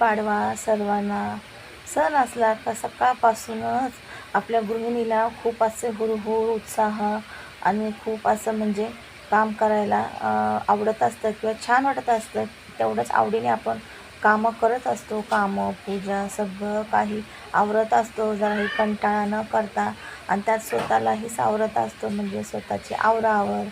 गुढीपाडवा सर्वांना सण असला का सकाळपासूनच आपल्या गृहिणीला खूप असे हुरहुर उत्साह आणि खूप असं म्हणजे काम करायला आवडत असतं किंवा छान वाटत असतं. तेवढंच आवडीने आपण कामं करत असतो. कामं पूजा सगळं काही आवरत असतो. जराही कंटाळा न करता आणि त्यात स्वतःलाही सावरत असतो. म्हणजे स्वतःची आवरावर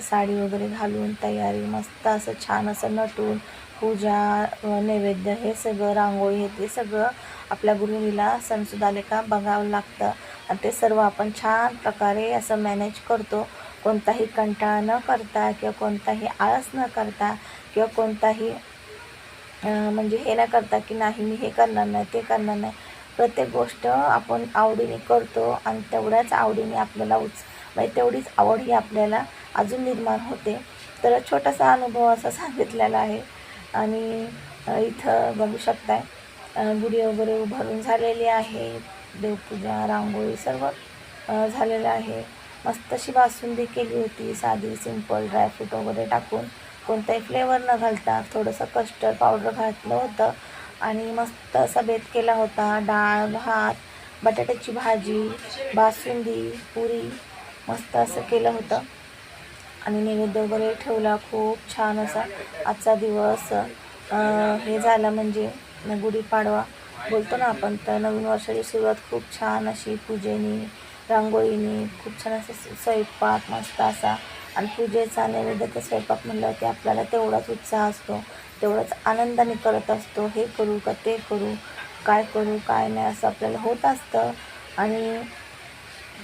साडी वगैरे घालून तयारी मस्त असं छान असं नटून पूजा नैवेद्य हे सगळं रांगोळी हे ते सगळं आपल्या गृहिणीला सणसुद्धा बघावं लागतं. आणि ते सर्व आपण छान प्रकारे असं मॅनेज करतो. कोणताही कंटाळा न करता किंवा कोणताही आळस न करता किंवा कोणताही म्हणजे हे न करता की नाही मी हे करणार नाही ते करणार नाही. प्रत्येक गोष्ट आपण आवडीने करतो आणि तेवढ्याच आवडीने आपल्याला उच म्हणजे तेवढीच आवड ही आपल्याला अजून निर्माण होते. तर छोटासा अनुभव असा सांगितलेला आहे. आणि इथं बघू शकताय गुढी वगैरे उभारून झालेली आहे. देवपूजा रांगोळी सर्व झालेलं आहे. मस्त अशी बासुंदी केली होती साधी सिंपल ड्रायफ्रूट वगैरे टाकून. कोणताही फ्लेवर न घालता थोडंसं कस्टर्ड पावडर घातलं होतं. आणि मस्त असा बेत केला होता डाळ भात बटाट्याची भाजी बासुंदी पुरी मस्त असं केलं होतं. आणि नैवेद्य वगैरे ठेवला. खूप छान असा आजचा दिवस. हे झाला म्हणजे गुढीपाडवा बोलतो ना आपण तर नवीन वर्षाची सुरुवात खूप छान अशी पूजेने रांगोळीने खूप छान असं स- स्वयंपाक मस्त असा. आणि पूजेचा नैवेद्याचा स्वयंपाक म्हणलं की आपल्याला तेवढाच उत्साह असतो तेवढाच आनंदाने करत असतो. हे करू का ते करू काय करू काय नाही असं आपल्याला होत असतं. आणि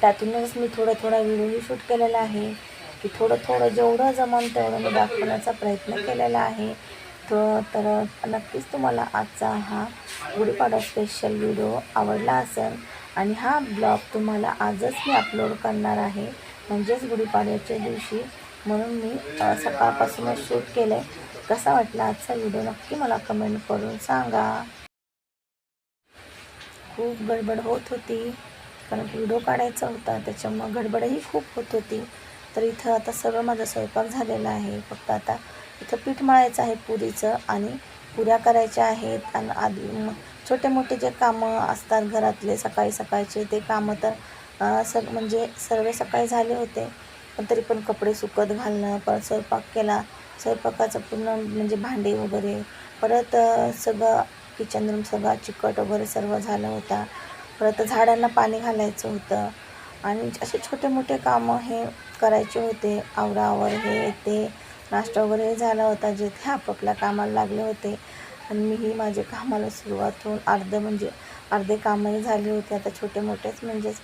त्यातूनच मी थोडा थोडा व्हिडिओही शूट केलेला आहे. की थोडं थोडं जेवढं जमन तेवढं मी दाखवण्याचा प्रयत्न केलेला आहे. तर तर नक्कीच तुम्हाला आजचा हा गुढीपाडा स्पेशल व्हिडिओ आवडला असेल. आणि हा ब्लॉग तुम्हाला आजच मी अपलोड करणार आहे. म्हणजेच गुढीपाड्याच्या दिवशी. म्हणून मी सकाळपासूनच शूट केलं आहे कसा वाटला आजचा व्हिडिओ नक्की मला कमेंट करून सांगा. खूप गडबड होत होती. कारण व्हिडिओ काढायचा होता. त्याच्यामुळं गडबडही खूप होत होती. तर इथं आता सगळं माझा स्वयंपाक झालेला आहे. फक्त आता इथं पीठ मळायचं आहे पुरीचं आणि पुऱ्या करायच्या आहेत. आणि आधी छोटे मोठे जे कामं असतात घरातले सकाळी सकाळचे ते कामं तर सग म्हणजे सर्व सकाळी झाले होते. पण तरी पण कपडे सुकत घालणं परत स्वयंपाक केला. स्वयंपाकाचं पूर्ण म्हणजे भांडे वगैरे. परत सगळं किचन रूम सगळा चिकट वगैरे सर्व झालं होता. परत झाडांना पाणी घालायचं होतं. आणि असे छोटे मोठे कामं हे करायचे होते. आवरावर हे ते नाश्ता वगैरे झाला होता जे ते आपापल्या कामाला लागले होते. आणि मीही माझे कामाला सुरुवात होऊन अर्धे म्हणजे अर्धे कामही झाले होते. आता छोटे मोठेच म्हणजेच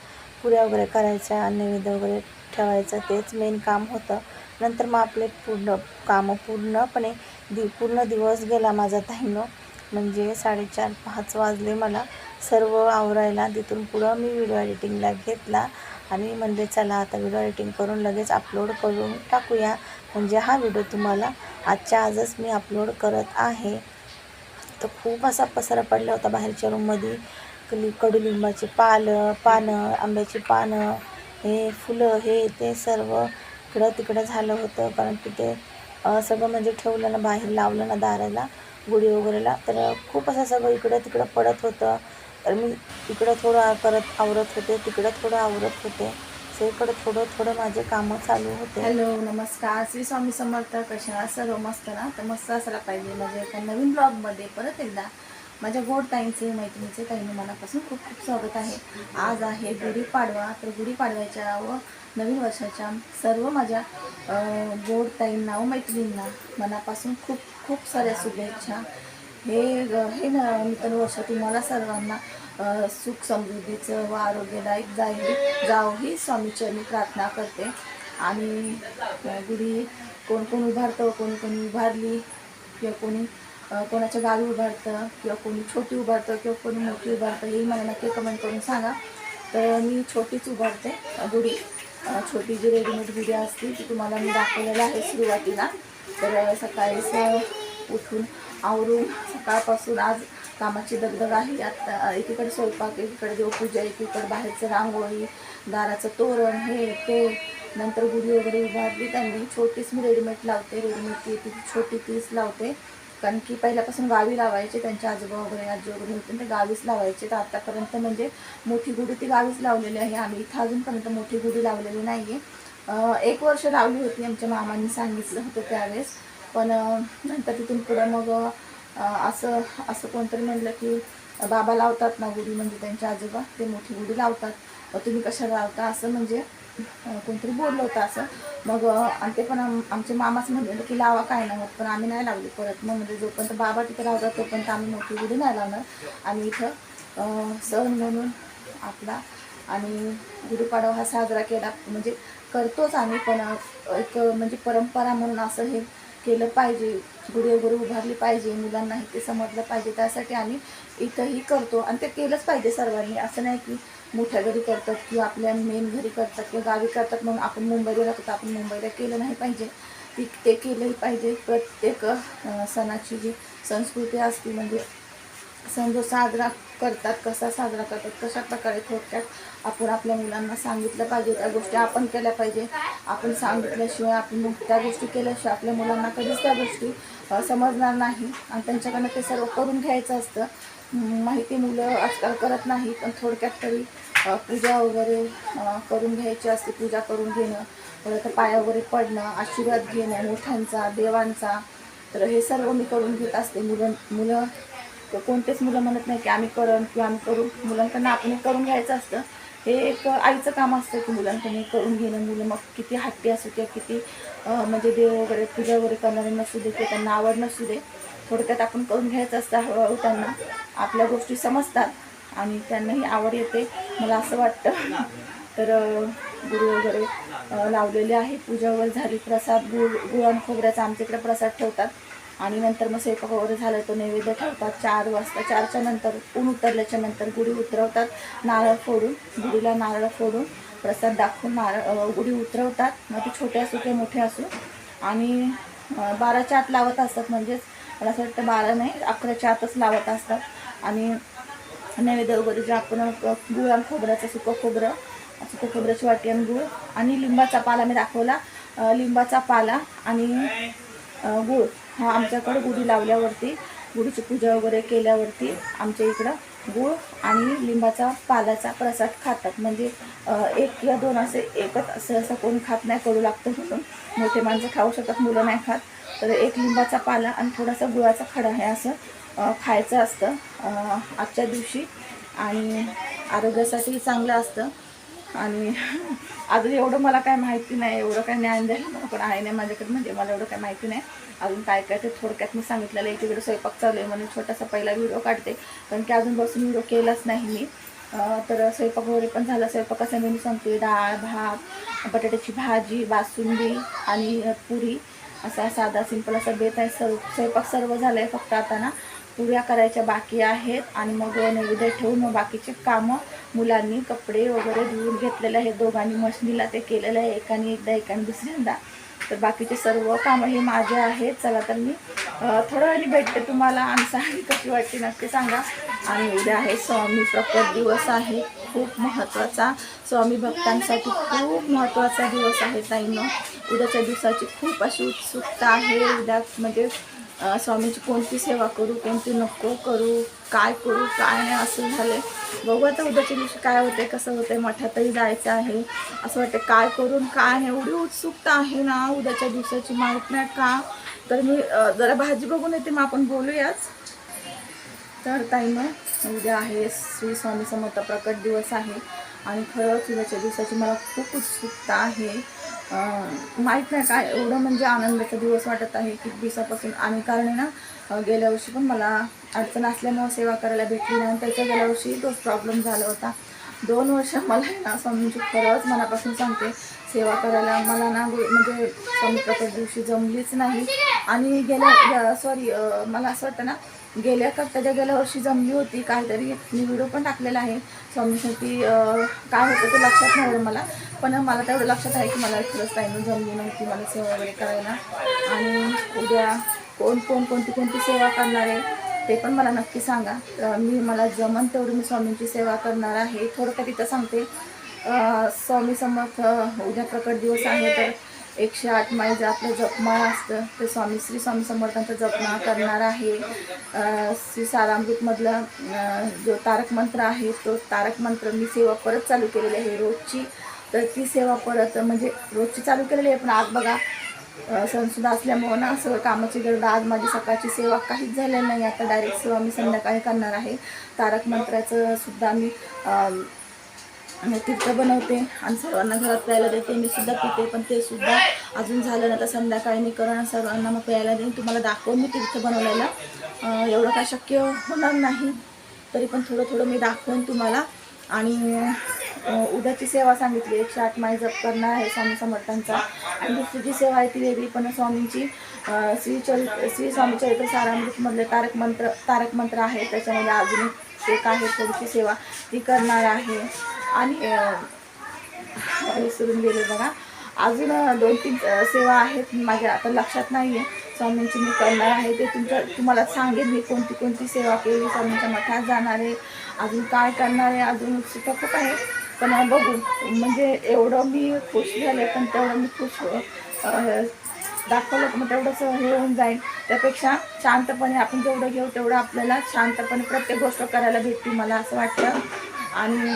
पुऱ्या वगैरे करायच्या नैवेद्य वगैरे ठेवायचं तेच मेन काम होतं. नंतर मग आपले पूर्ण कामं पूर्णपणे दि पूर्ण दिवस गेला माझा ताईनं. म्हणजे साडेचार पाच वाजले मला. सर्व आवरायला तिथून पुढं मी व्हिडिओ एडिटिंगला घेतला. आणि म्हणजे चला आता व्हिडिओ एडिटिंग करून लगेच अपलोड करून टाकूया. म्हणजे हा व्हिडिओ तुम्हाला आजच्या आजच मी अपलोड करत आहे. तर खूप असा पसारा पडला होता बाहेरच्या रूममध्ये कली कडुलिंबाची पालं पानं आंब्याची पानं हे फुलं हे ते सर्व इकडं तिकडं झालं होतं. कारण तिथे सगळं म्हणजे ठेवलं ना बाहेर लावलं ना दाराला गुढी वगैरेला. तर खूप असं सगळं इकडं तिकडं पडत होतं. तर मी इकडं थोडं करत आवरत होते तिकडं थोडं आवरत होते. सगळीकडं थोडं थोडं माझे कामं चालू होते. हॅलो नमस्कार. श्री स्वामी समर्थ कशा सर्व मस्त ना? तर मस्त असायला पाहिजे. माझ्या एका नवीन ब्लॉगमध्ये परत एकदा माझ्या गोड ताईंचे मैत्रिणीचे ताईंनी मनापासून खूप खूप स्वागत आहे. आज आहे गुढीपाडवा तर गुढीपाडव्याच्या व नवीन वर्षाच्या सर्व माझ्या गोड ताईंना व मैत्रिणींना मनापासून खूप खूप साऱ्या शुभेच्छा. हे हे न नूतन वर्ष तुम्हाला सर्वांना सुख समृद्धीचं व आरोग्यदायक जाईल जावं ही स्वामीचरणी प्रार्थना करते. आणि गुढी कोण कोण उभारतं कोणी कोणी उभारली किंवा कोणी कोणाच्या गावी उभारतं किंवा कोणी छोटी उभारतं किंवा कोणी मोठी उभारतं हे मला नक्की कमेंट करून सांगा. तर मी छोटीच उभारते गुढी. छोटी जी रेडीमेड गुढी असते ती तुम्हाला मी दाखवलेलं आहे सुरुवातीला. तर सकाळीच उठून आवरून सकाळपासून आज कामाची दगदग आहे. आता एकीकडे स्वयंपाक एकीकडे देवपूजा एकीकडे बाहेरचं रांगोळी दाराचं तोरण हे ते. नंतर गुढी वगैरे उभारली त्यांनी. छोटीच मी रेडीमेड लावते रेडीमेड ती ती छोटी तीच लावते. कारण की पहिल्यापासून गावी लावायचे त्यांचे आजोबा वगैरे आजी वगैरे होते ते गावीच लावायचे. तर आत्तापर्यंत म्हणजे मोठी गुढी ती गावीच लावलेली आहे. आम्ही इथं अजूनपर्यंत मोठी गुढी लावलेली नाही आहे एक वर्ष लावली होती आमच्या मामांनी सांगितलं होतं त्यावेळेस. पण नंतर तिथून पुढं मग असं असं कोणतरी म्हणलं की बाबा लावतात ना गुढी म्हणजे त्यांचे आजोबा ते मोठी गुढी लावतात. तुम्ही कशाला लावता? असं म्हणजे कोणतरी बोललं होतं असं. मग आणि ते पण आमचे मामाच म्हणले की लावा काय नाही होत पण आम्ही नाही लावली परत. मग म्हणजे जोपर्यंत बाबा तिथे लावतात तोपर्यंत आम्ही मोठी गुढी नाही लावणार. आम्ही इथं सण म्हणून आपला आणि गुढीपाडवा हा साजरा केला. म्हणजे करतोच आम्ही पण एक म्हणजे परंपरा म्हणून असं हे केलं पाहिजे गुढी वगैरे उभारली पाहिजे मुलांनाही ते समजलं पाहिजे त्यासाठी आम्ही इथंही करतो. आणि ते केलंच पाहिजे सर्वांनी. असं नाही की मोठ्या घरी करतात किंवा आपल्या मेन घरी करतात किंवा गावी करतात म्हणून आपण मुंबईला राहतो आपण मुंबईला केलं नाही पाहिजे. ती ते केलंही पाहिजे. प्रत्येक सणाची जी संस्कृती असते म्हणजे सण जो साजरा करतात कसा साजरा करतात कशा प्रकारे थोडक्यात आपण आपल्या मुलांना सांगितलं पाहिजे त्या गोष्टी आपण केल्या पाहिजे. आपण सांगितल्याशिवाय आपण त्या गोष्टी केल्याशिवाय आपल्या मुलांना कधीच त्या गोष्टी समजणार नाही. आणि त्यांच्याकडनं ते सर्व करून घ्यायचं असतं. माहिती मुलं आजकाल करत नाही पण थोडक्यात तरी पूजा वगैरे करून घ्यायची असते पूजा करून घेणं. परत पाया वगैरे पडणं आशीर्वाद घेणं मोठ्यांचा देवांचा. तर हे सर्व मी करून घेत असते. मुलं मुलं तर कोणतेच मुलं म्हणत नाही की आम्ही करण किंवा आम्ही करू. मुलांकडनं आपण करून घ्यायचं असतं. हे एक आईचं काम असतं की मुलांकडे करून घेणं मुलं मग किती हट्टी असू द्या किती म्हणजे देव वगैरे पूजा वगैरे करणारे नसू दे किंवा त्यांना आवड नसू दे थोडक्यात आपण करून घ्यायचं असतं हळूहळू त्यांना. आपल्या गोष्टी समजतात आणि त्यांनाही आवड येते. मला असं वाटतं. तर गुरु वगैरे लावलेले आहे पूजा वगैरे झाली प्रसाद गुळ गुळ आणि खोबऱ्याचा आमच्या इकडे प्रसाद ठेवतात. आणि नंतर मग स्वयंपाक वगैरे झालं तर नैवेद्य ठेवतात. चार वाजता चारच्या नंतर ऊन उतरल्याच्या नंतर गुढी उतरवतात. नारळ फोडून गुढीला नारळ फोडून प्रसाद दाखवून नारळ गुढी उतरवतात. मग ते छोटे असू किंवा मोठे असू. आणि बाराच्या आत लावत असतात. म्हणजेच मला असं वाटतं बारा नाही अकराच्या आतच लावत असतात. आणि नैवेद्य वगैरे जे आपण गुळ आणि खोबऱ्याचं सुकं खोबरं सुकं खोबऱ्याची वाटी आणि गुळ आणि लिंबाचा पाला मी दाखवला. लिंबाचा पाला आणि गुळ. हा आमच्याकडं गुढी लावल्यावरती गुढीची पूजा वगैरे केल्यावरती आमच्या इकडं गुळ आणि लिंबाचा पालाचा प्रसाद खातात. म्हणजे एक किंवा दोन असे एकच असं असं कोण खात नाही करू लागतं म्हणून. मोठे माणसं खाऊ शकतात मुलं नाही खात. तर एक लिंबाचा पाला आणि थोडासा गुळाचा खडा हे असं खायचं असतं आजच्या दिवशी. आणि आरोग्यासाठी चांगलं असतं. आणि अजून एवढं मला काय माहिती नाही एवढं काय ज्ञान द्यायला पण आहे नाही माझ्याकडे म्हणजे मला एवढं काय माहिती नाही. अजून काय काय ते थोडक्यात मी सांगितलेलं आहे तिकडे स्वयंपाक चालू आहे म्हणून छोटासा पहिला व्हिडिओ काढते. कारण की अजून बसून व्हिडिओ केलाच नाही मी. तर स्वयंपाक वगैरे पण झाला स्वयंपाकाचा मेनू सांगते. डाळ भात बटाट्याची भाजी बासुंदी आणि पुरी. असा साधा सिंपल असा बेत आहे. सर्व स्वयंपाक सर्व झाला आहे फक्त आता ना. पुऱ्या करायच्या बाकी आहेत आणि मग नैवेद्य ठेवून मग बाकीचे कामं मुलांनी कपडे वगैरे धुवून घेतलेले आहेत. दोघांनी मशनीला ते केलेलं आहे. एकाने एकदा एकाने दुसऱ्यांदा. तर बाकीचे सर्व कामं हे माझे आहेत. चला तर मी थोड्या वेळाने भेटते तुम्हाला. आणि सांगी कशी वाटते नक्की सांगा. आणि उद्या आहे स्वामी प्रकट दिवस आहे. खूप महत्त्वाचा. स्वामी भक्तांसाठी खूप महत्त्वाचा दिवस आहे ताईनं. उद्याच्या दिवसाची खूप अशी उत्सुकता आहे. उद्या म्हणजे स्वामीची कोणती सेवा करू कोणती नको करू काय करू काय नाही असं झालं बघू आता उद्याच्या दिवशी काय होते कसं होते मठातही जायचं आहे. असं वाटतं काय करून काय नाही एवढी उत्सुकता आहे ना उद्याच्या दिवसाची माहीत नाही का? तर मी जरा भाजी बघून येते मग आपण बोलूयाच. तर मग उद्या आहे श्री स्वामी समर्थ प्रकट दिवस आहे. आणि खरंच उद्याच्या दिवसाची मला खूप उत्सुकता आहे. माहीत नाही काय एवढं म्हणजे आनंदाचा दिवस वाटत आहे की दिवसापासून आणि कारण आहे ना गेल्या वर्षी पण मला अडचण असल्यामुळं सेवा करायला भेटली नाही आणि त्याच्या गेल्या वर्षी तोच प्रॉब्लेम झाला होता. दोन वर्ष मला ना समजू खरंच मनापासून सांगते सेवा करायला मला ना म्हणजे स्वामी प्रकट दिवशी जमलीच नाही. आणि गेल्या सॉरी मला असं वाटतं ना गेल्या का त्याच्या गेल्या वर्षी जमली होती काहीतरी मी व्हिडिओ पण टाकलेला आहे. स्वामीसाठी काय होतं ते लक्षात नाही मला. पण मला तेवढं लक्षात आहे की मला खरंच टाईम जमली नव्हती मला सेवा वगैरे करायला. आणि उद्या कोण कोण कोणती कोणती सेवा करणार आहे ते पण मला नक्की सांगा. मी मला जमन तेवढी मी स्वामींची सेवा करणार आहे. थोडक्यात तिथं सांगते. स्वामी समर्थ उद्या प्रकट दिवस आहे तर एकशे आठ माळीचं आपलं जपमाळ असतं ते स्वामी श्री स्वामी समर्थांचा जपमाळ करणार आहे. श्री सारामृतमधला जो तारक मंत्र आहे तो तारक मंत्र मी सेवा परत चालू केलेली आहे रोजची. तर ती सेवा परत म्हणजे रोजची चालू केलेली आहे पण आज बघा सणसुद्धा असल्यामुळं ना असं कामाची गरज आज माझी सकाळची सेवा काहीच झालेली नाही. आता डायरेक्ट सेवा मी संध्याकाळी करणार आहे. तारक मंत्राचं सुद्धा मी आणि तीर्थ बनवते. आणि सर्वांना घरात प्यायला देते. मी सुद्धा पिते पण ते सुद्धा अजून झालं ना तर संध्याकाळी मी करून सर्वांना मग प्यायला देईन. तुम्हाला दाखवून मी तीर्थ बनवलेला. एवढं काय शक्य होणार नाही. तरी पण थोडं थोडं मी दाखवून तुम्हाला. आणि उद्याची सेवा सांगितली. एकशे आठ माय जप करणार आहे स्वामी समर्थांचा. आणि दुसरी जी सेवा आहे ती वेगळी पण स्वामींची. श्री चरित्र श्री स्वामी चरित्र सारामृतमधले तारक मंत्र तारक मंत्र आहे. त्याच्यामध्ये अजून एक आहे थोडीशी सेवा ती करणार आहे. आणि विसरून गेले बघा. अजून दोन तीन सेवा आहेत माझ्या आता लक्षात नाही आहे स्वामींची मी करणार आहे. ते तुमच्या तुम्हाला सांगेन मी कोणती कोणती सेवा केली. स्वामींच्या मठात जाणार आहे. अजून काय करणार आहे? अजून उत्सुकता खूप आहे. पण बघू. म्हणजे एवढं मी खुश झाले पण तेवढं मी खुश दाखवलं मग तेवढंच हे होऊन जाईल. त्यापेक्षा शांतपणे आपण जेवढं घेऊ तेवढं आपल्याला शांतपणे प्रत्येक गोष्ट करायला भेटते मला असं वाटतं. आणि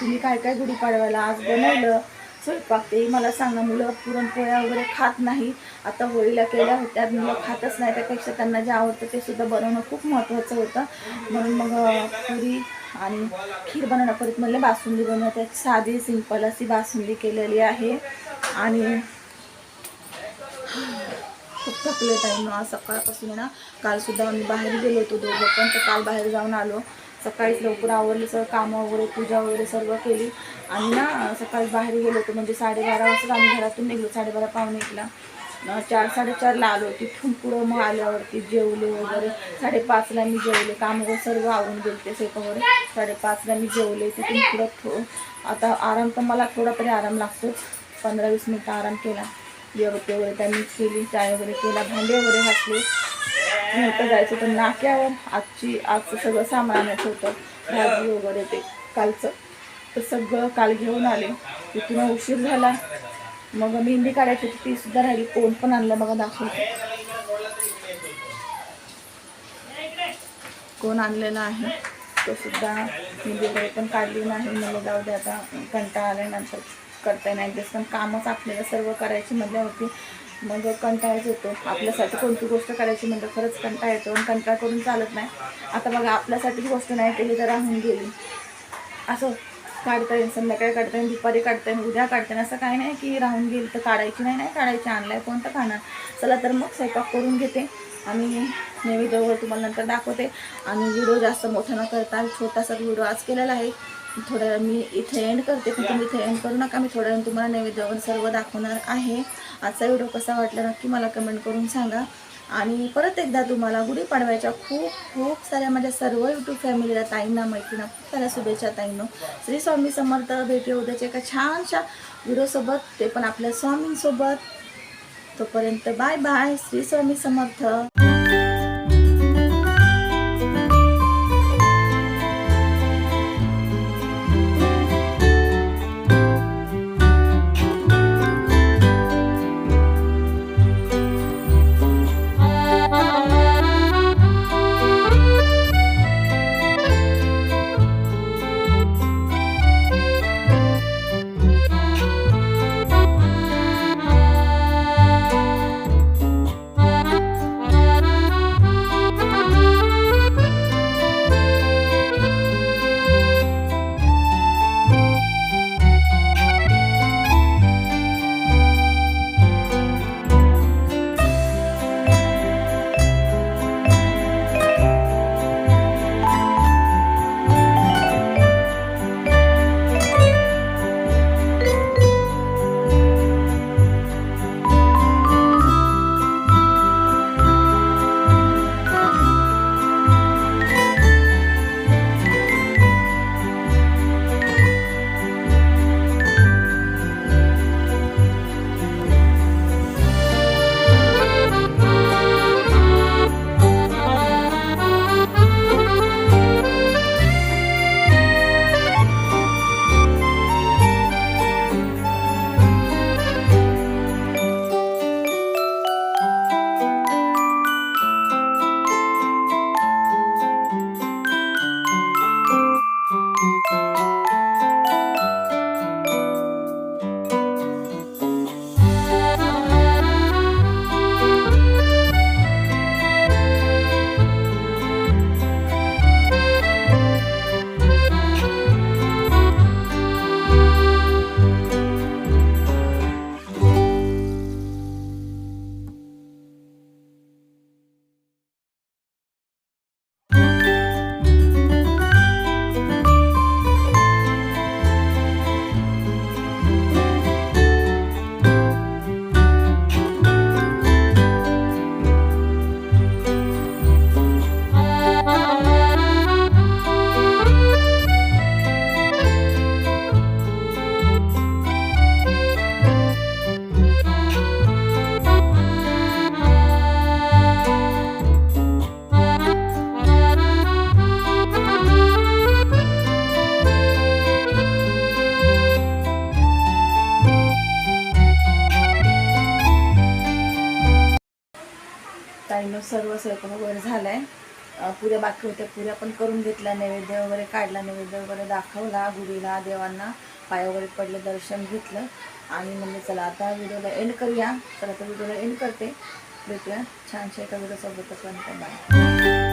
तुम्ही काय काय गुढीपाडव्याला आज बनवलं? स्वयंपाक ते मला सांगा. मुलं पुरणपोळ्या वगैरे खात नाही. आता होळीला केल्या होत्या मुलं खातच नाही. त्यापेक्षा त्यांना जे आवडतं ते सुद्धा बनवणं खूप महत्त्वाचं होतं. म्हणून मग पुरी आणि खीर बनवणं परत म्हणलं बासुंदी बनवते. साधी सिंपल अशी बासुंदी केलेली आहे. आणि खूप थकले टाईम आज सकाळपासून ना कालसुद्धा आम्ही बाहेर गेलो होतो दोघं पण तर काल बाहेर जाऊन आलो. सकाळीच लवकर आवरलं सर कामं वगैरे पूजा वगैरे सर्व केली. आणि ना सकाळी बाहेर गेलो होतो म्हणजे साडेबारा वाजता आम्ही घरातून निघलो साडेबारा पाहुणे एकला. चार साडेचारला आलो. तिथून पुढं मग आल्यावरती जेवले वगैरे. साडेपाचला मी जेवले. काम वगैरे सर्व आवरून गेलते स्वयंपाक साडेपाचला मी जेवले. तिथून पुढं आता आराम तर मला थोडा तरी आराम लागतोच. पंधरा वीस मिनटं आराम केला. जेवते वगैरे त्यांनी केली चाय वगैरे केला भांडे वगैरे घातले नंतर जायचं होतं नाक्यावर. आजची आजचं सगळं सामान आणायचं होतं भाजी वगैरे ते कालचं. तर सगळं काल घेऊन आले. तिथून उशीर झाला. मग मेहंदी काढायची होती ती सुद्धा राहिली. कोण पण आणलं बघा दाखवतो. कोण आणलेला आहे तो सुद्धा मेहंदी वगैरे पण काढली नाही. मला जाऊ दे आता कंटाळा आल्यानंतर करता येणार तेच पण कामच आपल्याला सर्व करायची मजा होती मग कंटाळाच येतो. आपल्यासाठी कोणती गोष्ट करायची म्हणजे खरंच कंटाळा येतो आणि कंटाळा करून चालत नाही. आता बघा आपल्यासाठीच गोष्ट नाही केली तर राहून गेली. असं काढता येईल संध्याकाळी काढता येईल दुपारी काढता येईल उद्या काढता येईल असं काही नाही की राहून गेली तर काढायची नाही नाही काढायची आणलाय कोणतं खाणार. चला तर मग स्वयंपाक करून घेते आणि नेहमी वगैरे तुम्हाला नंतर दाखवते. आणि व्हिडिओ जास्त मोठा न करता छोटासा व्हिडिओ आज केलेला आहे. थोड्या वेळ मी इथे एंड करते पण तुम्ही इथे एंड करू नका. मी थोड्या वेळ तुम्हाला नैवेद्य वगैरे सर्व दाखवणार आहे. आजचा व्हिडिओ कसा वाटला नक्की मला कमेंट करून सांगा. आणि परत एकदा तुम्हाला गुढीपाडव्याच्या खूप खूप साऱ्या माझ्या सर्व यूट्यूब फॅमिलीला ताईंना मैत्रिणा खूप साऱ्या शुभेच्छा ताईंनो. श्री स्वामी समर्थ भेटी उद्याच्या एका छानशा व्हिडिओसोबत ते पण आपल्या स्वामींसोबत. तोपर्यंत बाय बाय श्री स्वामी समर्थ. ताईनं स्वयंपाक वगैरे झाला आहे पुऱ्या बाकी होत्या पुऱ्या पण करून घेतल्या नैवेद्य वगैरे काढला नैवेद्य वगैरे दाखवला गुढीला देवांना. पाय वगैरे पडलं दर्शन घेतलं. आणि म्हणलं चला आता व्हिडिओला एंड करूया. तर आता व्हिडिओला एंड करते. भेटूया. छानशा एका व्हिडिओसोबत पण बाय